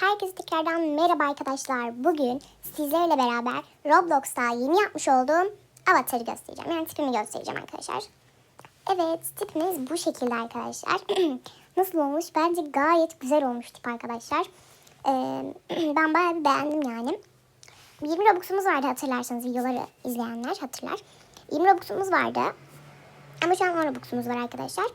Herkese tekrardan merhaba arkadaşlar. Bugün sizlerle beraber Roblox'ta yeni yapmış olduğum avatarı göstereceğim. Yani tipimi göstereceğim arkadaşlar. Evet tipimiz bu şekilde arkadaşlar. Nasıl olmuş? Bence gayet güzel olmuş tip arkadaşlar. Ben bayağı bir beğendim yani. 20 Robux'umuz vardı hatırlarsanız videoları izleyenler hatırlar. 20 Robux'umuz vardı. Ama şu an 10 Robux'umuz var arkadaşlar.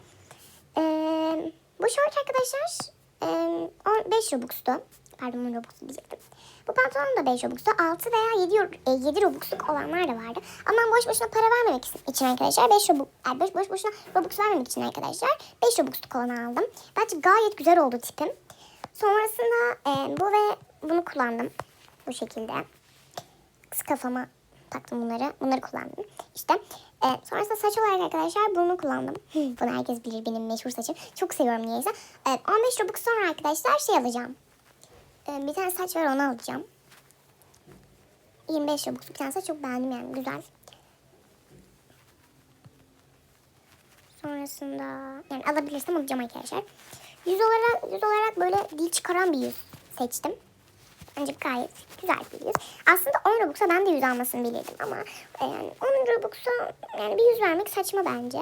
Ee, bu short arkadaşlar 5 Robux'tu. Pardon 10 Robux'tu diyecektim. Bu pantolon da 5 Robux'tu. 6 veya 7, e, 7 Robux'luk olanlar da vardı. Ama ben boş boşuna para vermemek için arkadaşlar 5 Robux, yani boş, boş boşuna Robux vermemek için arkadaşlar 5 Robux'luk olanı aldım. Bence gayet güzel oldu tipim. Sonrasında e, bu ve bunu kullandım. Bu şekilde. Kız kafama taktım bunları. Bunları kullandım. İşte e, sonrasında saç olarak arkadaşlar bunu kullandım. Bunu herkes bilir benim meşhur saçım. Çok seviyorum niyeyse. E, 15 Robux sonra arkadaşlar şey alacağım. E, bir tane saç var onu alacağım. 25 Robux'luk bir tane saç çok beğendim yani güzel. Sonrasında yani alabilirsem alacağım arkadaşlar. Yüz olarak yüz olarak böyle dil çıkaran bir yüz seçtim. Bence gayet güzel bir yüz. Aslında 10 Robux'a ben de yüz almasını bilirdim ama e, yani 10 Robux'a yani bir yüz vermek saçma bence.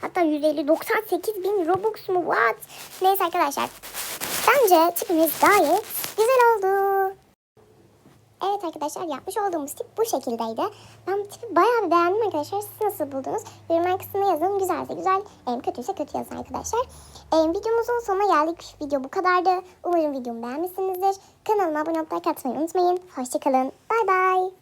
Hatta 150 98 bin Robux mu what? Neyse arkadaşlar. Bence tipimiz gayet güzel oldu. Evet arkadaşlar yapmış olduğumuz tip bu şekildeydi. Ben bu tipi bayağı bir beğendim arkadaşlar. Siz nasıl buldunuz? Yorumlar kısmına yazın. Güzelse güzel, em, kötüyse kötü yazın arkadaşlar. Em, videomuzun sonuna geldik. Video bu kadardı. Umarım videomu beğenmişsinizdir. Kanalıma abone atmayı unutmayın. Hoşçakalın. Bay bay.